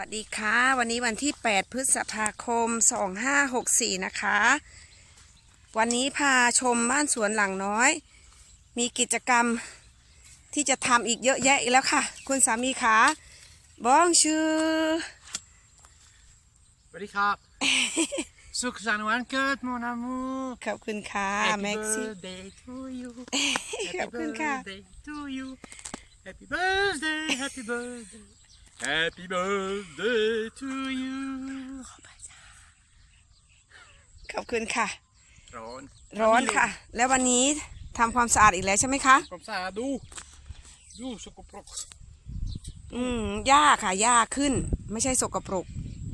วัสดีค่ะ วันนี้วันที่ 8 พฤษภาคม 2564 นะคะ วันนี้พาชมบ้านสวนหลังน้อย มีกิจกรรมที่จะทำอีกเยอะแยะอีกแล้วค่ะ คุณสามีคะบ้องชื่อสวัสดีครับ สุขสันต์วันเกิด mon amour ขอบคุณค่ะ Happy แม็กซี่ birthday to you ขอบคุณค่ะ Happy birthday to you Happy birthday Happy birthday Happy birthday to you ขอบคุณค่ะ ร้อน ร้อนค่ะ แล้ววันนี้ทำความสะอาดอีกแล้วใช่ไหมคะผมสะอาดดู ดูสกปรก อืมหญ้าค่ะหญ้าขึ้น ไม่ใช่สกปรก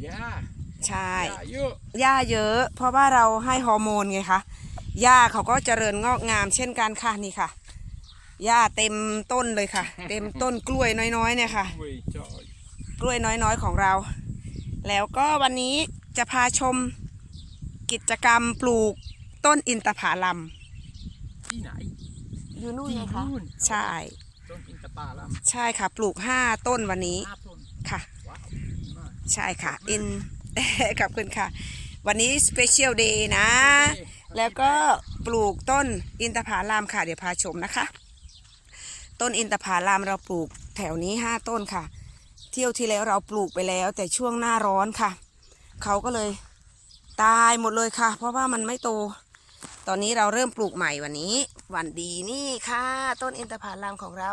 ยาใช่ยาเยอะหญ้าเยอะ เพราะว่าเราให้ฮอร์โมนไงคะหญ้าเขาก็เจริญงอกงามเช่นกันค่ะนี่ค่ะหญ้าเต็มต้นเลยค่ะ เต็มต้นกล้วยน้อยๆเนี่ยค่ะเว้ยจอย กล้วยน้อยๆของเรา แล้วก็วันนี้จะพาชมกิจกรรมปลูกต้นอินทผลัมที่ไหนอยู่นู่นที่ไงคะนู่นใช่ต้นอินทผลัมใช่ค่ะ ปลูกห้าต้นวันนี้ห้าต้นค่ะว้าวดีมากใช่ค่ะอินขอบคุณค่ะ วันนี้สเปเชียลเดย์นะ แล้วก็ปลูกต้นอินทผลัมค่ะ เดี๋ยวพาชมนะคะ ต้นอินทผลัมเราปลูกแถวนี้ห้าต้นค่ะ เที่ยวที่แล้วเราปลูกไปแล้ว แต่ช่วงหน้าร้อนค่ะ เขาก็เลยตายหมดเลยค่ะ เพราะว่ามันไม่โต ตอนนี้เราเริ่มปลูกใหม่วันนี้ วันดีนี่ค่ะ ต้นอินทผลัมของเรา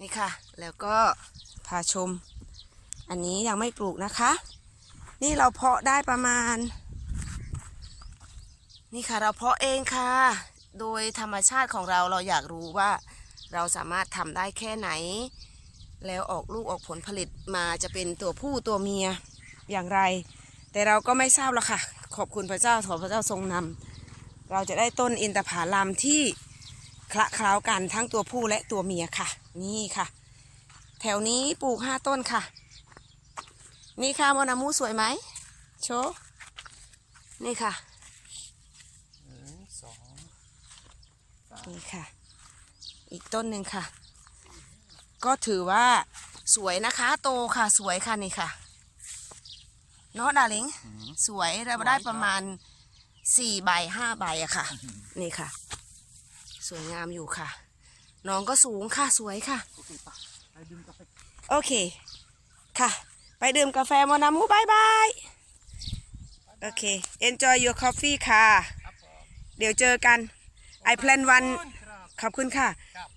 นี่ค่ะ แล้วก็พาชม อันนี้ยังไม่ปลูกนะคะ นี่เราเพาะได้ประมาณ นี่ค่ะเราเพาะเองค่ะ โดยธรรมชาติของเราเราอยากรู้ว่า เราสามารถทำได้แค่ไหน แล้วออกลูกออกผลผลิตมาจะเป็นตัวผู้ตัวเมียอย่างไร แต่เราก็ไม่ทราบหรอกค่ะ ขอบคุณพระเจ้าขอพระเจ้าทรงนำเราจะได้ต้นอินทผลัมที่คละเคล้ากันทั้งตัวผู้และตัวเมียค่ะ นี่ค่ะ แถวนี้ปลูกห้าต้นค่ะ นี่ค่ะมอนามูสวยไหมโชว์นี่ค่ะหนึ่งสองนี่ค่ะ อีกต้นหนึ่งค่ะ ก็ถือว่าสวยนะคะโตค่ะสวยค่ะนี่ค่ะเนาะดาริงสวยเราได้ประมาณสี่ใบห้าใบอะค่ะ นี่ค่ะ สวยงามอยู่ค่ะ น้องก็สูงค่ะสวยค่ะ โอเคปะไปดื่มกาแฟโอเคค่ะ ไปดื่มกาแฟมอนามูบายบายโอเค enjoy your coffee ค่ะครับผมเดี๋ยวเจอกัน I plan one ครับขอบคุณค่ะครับ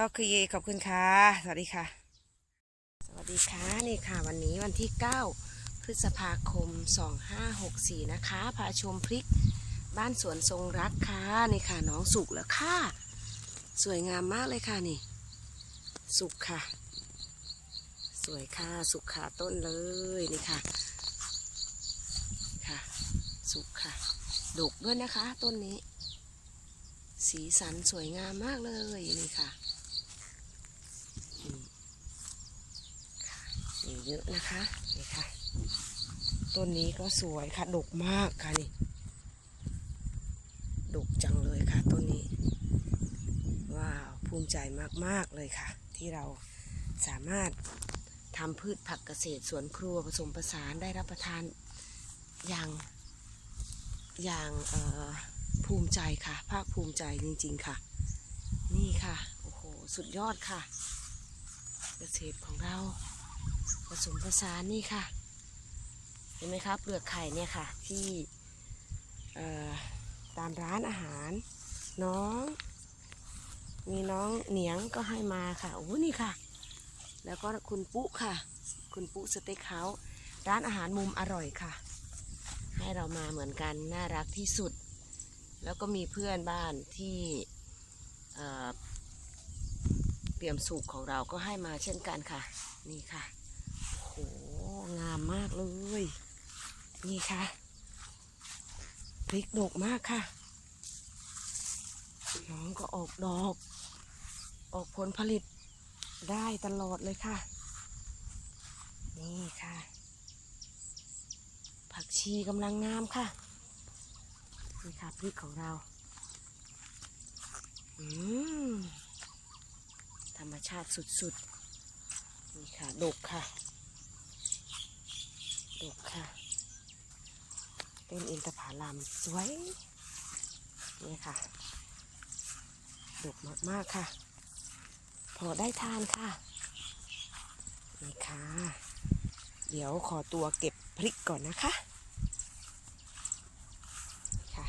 โอเคขอบคุณค่ะ สวัสดีค่ะ สวัสดีค่ะนี่ค่ะ วันนี้วันที่ 9 พฤษภาคม 2564 นะคะพาชมพริกบ้านสวนทรงรักค่ะนี่ค่ะน้องสุกแล้วค่ะ สวยงามมากเลยค่ะนี่ สุกค่ะ สวยค่ะสุกขาต้นเลยนี่ค่ะค่ะ สุกค่ะดกด้วยนะคะ ต้นนี้ สีสันสวยงามมากเลยนี่ค่ะนี่ค่ะมี เยอะนะคะนี่ค่ะ ต้นนี้ก็สวยค่ะ ดกมากค่ะนี่ดกจังเลยค่ะต้นนี้ ว้าวภูมิใจมากๆเลยค่ะ ที่เราสามารถทำพืชผักเกษตรสวนครัวผสมผสานได้รับประทานอย่างอย่างภูมิใจค่ะ ภาคภูมิใจจริง ๆค่ะ นี่ค่ะ โอ้โห สุดยอดค่ะ เกษตรของเรา ผสมผสานนี่ค่ะ เห็นไหมคะเปลือกไข่เนี่ยค่ะ ที่ตามร้านอาหาร น้อง มีน้องเหนียงก็ให้มาค่ะโอ้โหนี่ค่ะ แล้วก็คุณปุ๊ค่ะ คุณปุ๊สเต็กเฮาส์ร้านอาหารมุมอร่อยค่ะ ให้เรามาเหมือนกันน่ารักที่สุด แล้วก็มีเพื่อนบ้านที่เอ่อเปี่ยมสุขของเราก็ให้มาเช่นกันค่ะ นี่ค่ะ งามมากเลย นี่ค่ะพริกดกมากค่ะ น้องก็ออกดอก ออกผลผลิตได้ตลอดเลยค่ะ นี่ค่ะ ผักชีกำลังงามค่ะ นี่ค่ะพริกของเรา อืมธรรมชาติสุดๆ นี่ค่ะ ดกค่ะ ดกค่ะ ต้นอินทผลัมสวย นี่ค่ะดกมากๆค่ะ พอได้ทานค่ะ นี่ค่ะ เดี๋ยวขอตัวเก็บพริกก่อนนะคะค่ะ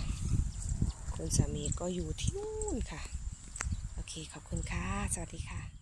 คุณสามีก็อยู่ที่นู่นค่ะ โอเค ขอบคุณค่ะ สวัสดีค่ะ